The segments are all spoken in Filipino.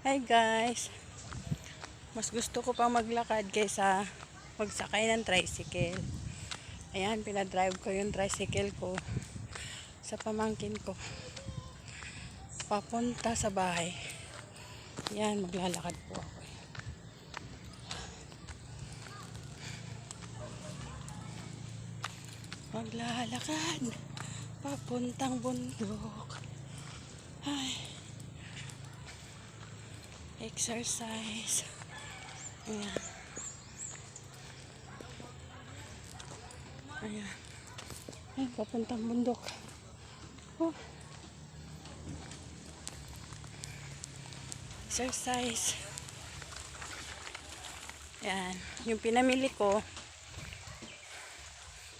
Hi guys! Mas gusto ko pa maglakad kaysa magsakay ng tricycle. Ayan, pinadrive ko yung tricycle ko sa pamangkin ko. Papunta sa bahay. Ayan, maglalakad po ako. Maglalakad. Papuntang bundok. Ay. Exercise. Ayan. Ayan. Ay, papuntang bundok. Oh. Exercise. Ayan. Yung pinamili ko,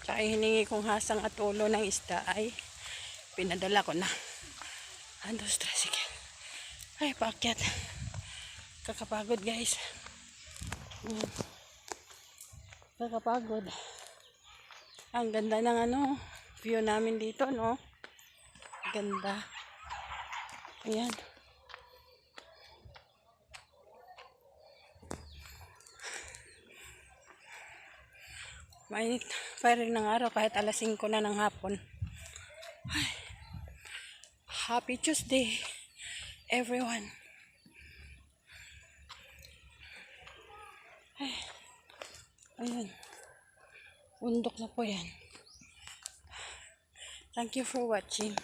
tsaka hiningi kong hasang at ulo ng isda ay pinadala ko na. Ando sa tricycle. Ay, paakyat. Kakapagod, guys. Mm. Kakapagod. Ang ganda ng ano, view namin dito, no? Ganda. Ayan. Mainit pa rin ng araw kahit alas 5 na ng hapon. Ay. Happy Tuesday, everyone. Ayan. Bundok na po yan. Thank you for watching.